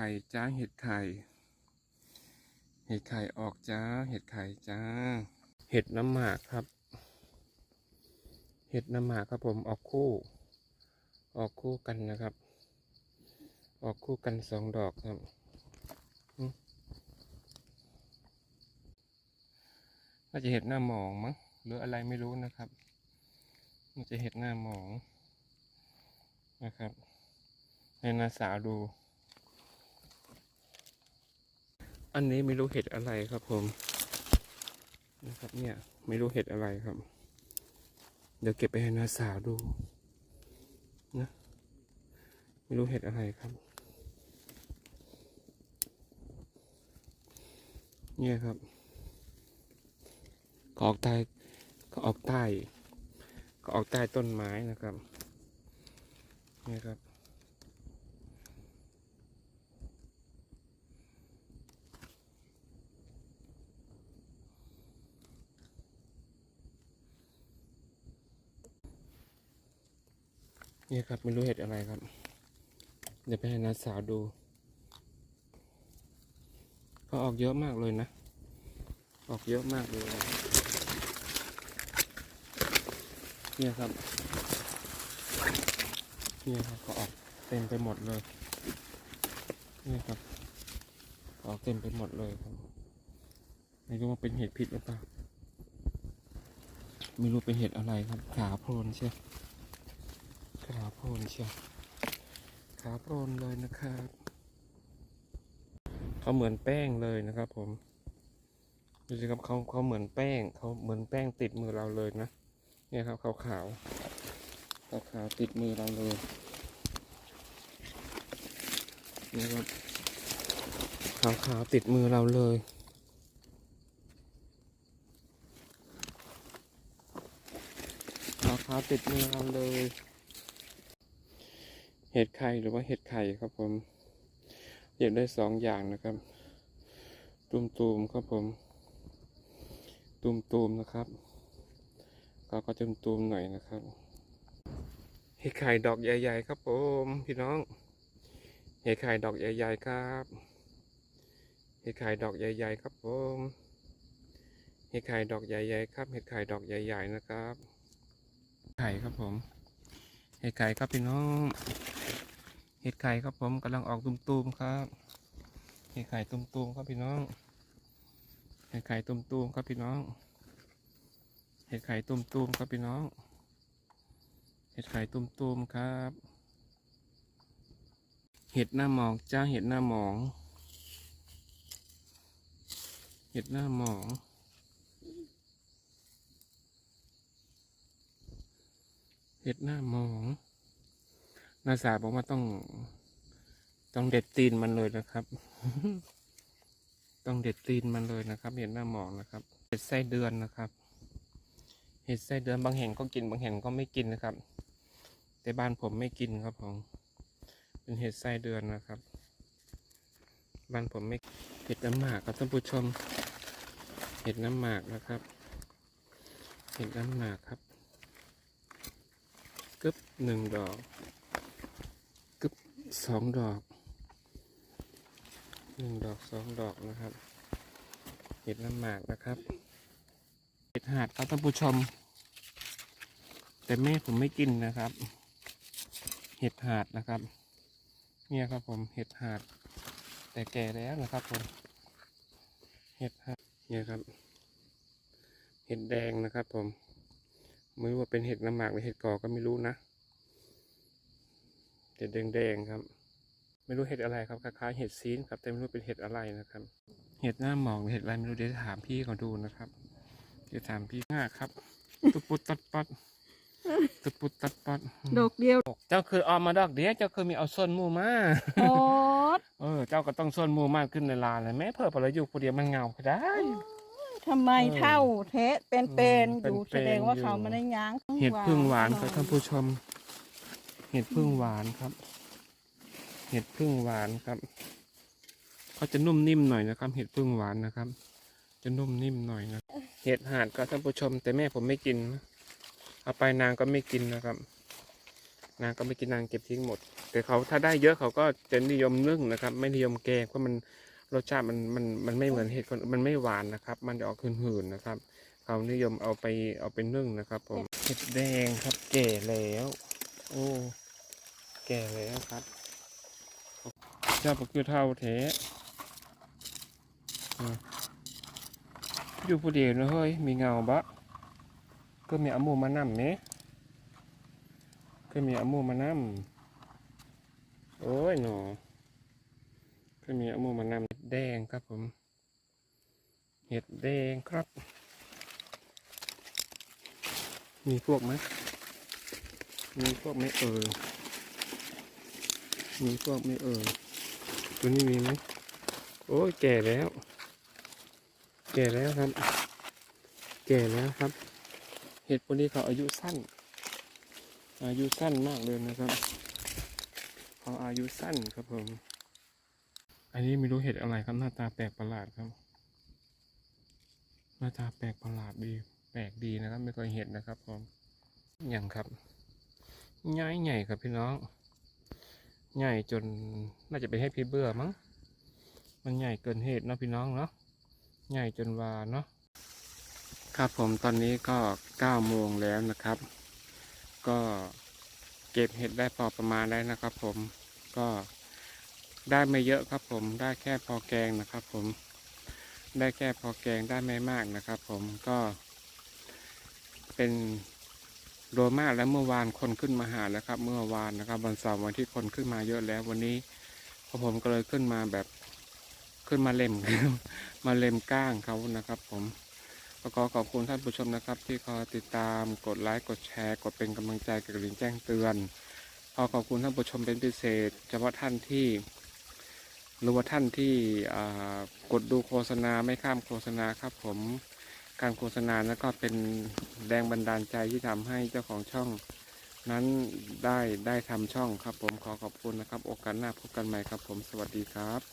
ไข่จ้าเห็ดไข่ เห็ดไข่ออกจ้า เห็ดไข่จ้า เห็ดน้ำหมากครับ เห็ดน้ำหมากครับผมออกคู่ ออกคู่กันนะครับ ออกคู่กันสองดอกครับอืมน่าจะเห็ดหน้าหมองมั้งหรืออะไรไม่รู้นะครับน่าจะเห็ดหน้าหมองนะครับ ให้นาสาวดู อันนี้ไม่รู้เห็ดอะไรครับผมนะครับเนี่ยไม่รู้เห็ดอะไรครับ เดี๋ยวเก็บไปให้นาสาวดูนะไม่รู้เห็ดอะไรครับ เนี่ยครับก็ออกใต้ก็ออกใต้ก็ออกใต้ต้นไม้นะครับเนี่ยครับ นี่ยครับไม่รู้เห็ดอะไรครับ เดี๋ยวไปให้น้าสาวดูก็ออกเยอะมากเลยนะ ออกเยอะมากเลย เนี่ยครับ เนี่ยครับก็ออกเต็มไปหมดเลย เนี่ยครับ ออกเต็มไปหมดเลยครับ ไม่รู้ว่าเป็นเห็ดผิดหรือเปล่า ไม่รู้เป็นเห็ดอะไรครับ ขาโพลนใช่ ขาโพนเชียวขาโพนเลยนะครับเขาเหมือนแป้งเลยนะครับผมดูสิครับเขาเขาเหมือนแป้งเขาเหมือนแป้งติดมือเราเลยนะเนี่ยครับขาวขาวขาวขาวติดมือเราเลยนี่ครับขาวขาวติดมือเราเลยขาวขาวติดมือเราเลย เห็ดไข่หรือว่าเห็ดไข่ครับผมเก็บได้สองอย่างนะครับ ตุมตูมๆครับผม ตุมตูมๆนะครับ ก็ก็ตุมตูมๆหน่อยนะครับ เห็ดไข่ดอกใหญ่ ๆ ครับผม พี่น้อง เห็ดไข่ดอกใหญ่ ๆ ครับ เห็ดไข่ดอกใหญ่ ๆ ครับผม เห็ดไข่ดอกใหญ่ๆครับ เห็ดไข่ดอกใหญ่ ๆ นะครับ ไข่ครับผม เห็ดไข่ครับพี่น้อง เห็ดไข่ครับผมกำลังออกตุมๆครับ เห็ดไข่ตุมๆครับพี่น้อง เห็ดไข่ตุมๆครับพี่น้อง เห็ดไข่ตุมๆครับพี่น้อง เห็ดไข่ตุมๆครับ เห็ดหน้าหมองจ้าเห็ดหน้าหมอง เห็ดหน้าหมองเห็ดหน้าหมอง นาสาบอกว่าต้อง ต้องเด็ดตีนมันเลยนะครับ ต้องเด็ดตีนมันเลยนะครับ เห็ดหน้าหมองนะครับ เห็ดไส้เดือนนะครับ เห็ดไส้เดือนบางแห่งก็กินบางแห่งก็ไม่กินนะครับ แต่บ้านผมไม่กินครับผม เป็นเห็ดไส้เดือนนะครับ บ้านผมไม่เห็ดน้ำหมากครับท่านผู้ชม เห็ดน้ำหมากนะครับ เห็ดน้ำหมากครับกึบหนึ่งดอก สองดอกหนึ่งดอกสองดอกนะครับ เห็ดน้ำหมากนะครับ เห็ดหาดครับท่านผู้ชม แต่แม่ผมไม่กินนะครับ เห็ดหาดนะครับ เนี่ยครับผมเห็ดหาด แต่แก่แล้วนะครับผม เห็ดหาดเนี่ยครับ เห็ดแดงนะครับผมไม่รู้ว่าเป็นเห็ดน้ำหมากหรือเห็ดกอก็ไม่รู้นะ เห็ดแดงๆครับ ไม่รู้เห็ดอะไรครับคล้ายๆเห็ดซีนครับแต่ไม่รู้เป็นเห็ดอะไรนะครับ เห็ดหน้าหมองหรือเห็ดอะไรไม่รู้เดี๋ยวจะถามพี่เขาดูนะครับเดี๋ยวถามพี่ง่าครับ ตุปุดตัดปัดตุปุดตัดปัดดอกเดียว เจ้าคือเอามาดอกเดียวเจ้าคือมีเอาส่วนหมูมาโอ๊ตเออ เจ้าก็ต้องส่วนหมูมากขึ้นในลานเลยแม่เพิ่มไปเลยอยู่คนเดียวมันเหงาก็ได้ทำไมเออเท่าเทะเป็นอืเป็นมอยู่เป็นๆแสดงว่าอยู่เขาไม่ได้ย้างเห็ดพึ่งหวานครับท่านผู้ชม เห็ดพึ่งหวานครับ เห็ดพึ่งหวานครับเขาจะนุ่มนิ่มหน่อยนะครับ เห็ดพึ่งหวานนะครับ จะนุ่มนิ่มหน่อยนะเห็ดหาดก็ท่านผู้ชม แต่แม่ผมไม่กินเอาไปนางก็ไม่กินนะครับ นางก็ไม่กินนางเก็บทิ้งหมด แต่เขาถ้าได้เยอะเขาก็จะนิยมนึ่งนะครับ ไม่นิยมแกงเพราะมันรสชาติมันมันมันไม่เหมือนเห็ดคนมันไม่หวานนะครับ มันจะออกหืนๆนะครับ เขานิยมเอาไปเอาไปนึ่งนะครับผมเห็ดแดงครับแก่แล้ว โอ้ แก่แล้วครับเจ้าปคือเท่าแท้อือยู่ผู้เดียวนะเฮ้ย มีเงาบะก็มีอมูมานำเนี้ก็มีอมูมานำโอ้ยหนอก็มีอมูมานำเห็ดแดงครับผม เห็ดแดงครับ มีพวกไหม มีพวกไหมเออ มีพวกไหมเออ ตัวนี้มีไหม โอ้ยแก่แล้ว แก่แล้วครับ แก่แล้วครับ เห็ดพวกนี้เขาอายุสั้น อายุสั้นมากเลยนะครับ เขาอายุสั้นครับผม อันนี้ไม่รู้เห็ดอะไรครับหน้าตาแปลกประหลาดครับ หน้าตาแปลกประหลาดดี แปลกดีนะครับ ไม่เคยเห็นนะครับผมอย่างครับ ใหญ่ใหญ่ครับพี่น้อง ใหญ่จนน่าจะเป็นให้พี่เบื่อมั้ง มันใหญ่เกินเหตุเนาะพี่น้องเนาะ ใหญ่จนวาเนาะ ครับผมตอนนี้ก็เก้าโมงแล้วนะครับ ก็เก็บเห็ดได้พอประมาณได้นะครับ ผม ก็ได้ไม่เยอะครับผม ได้แค่พอแกงนะครับ ผม ได้แค่พอแกงได้ไม่มากนะครับ ผม ก็เป็น โดยมากแล้วเมื่อวานคนขึ้นมาหาแล้วครับ เมื่อวานนะครับวันเสาร์วันที่คนขึ้นมาเยอะแล้ววันนี้ผมก็เลยขึ้นมาแบบขึ้นมาเล่มมาเล่มก้างเขานะครับ ผมก็ขอขอบคุณท่านผู้ชมนะครับ ที่คอยติดตามกดไลค์กดแชร์ กดเป็นกำลังใจกดระดิ่งแจ้งเตือนขอขอบคุณท่านผู้ชมเป็นพิเศษ เฉพาะท่านที่หรือว่าท่านที่กดดูโฆษณาไม่ข้ามโฆษณาครับผม การโฆษณาแล้วก็เป็นแรงบันดาลใจที่ทำให้เจ้าของช่องนั้นได้ได้ทำช่องครับผมขอขอบคุณนะครับ โอกาสหน้าพบกันใหม่ครับผมสวัสดีครับ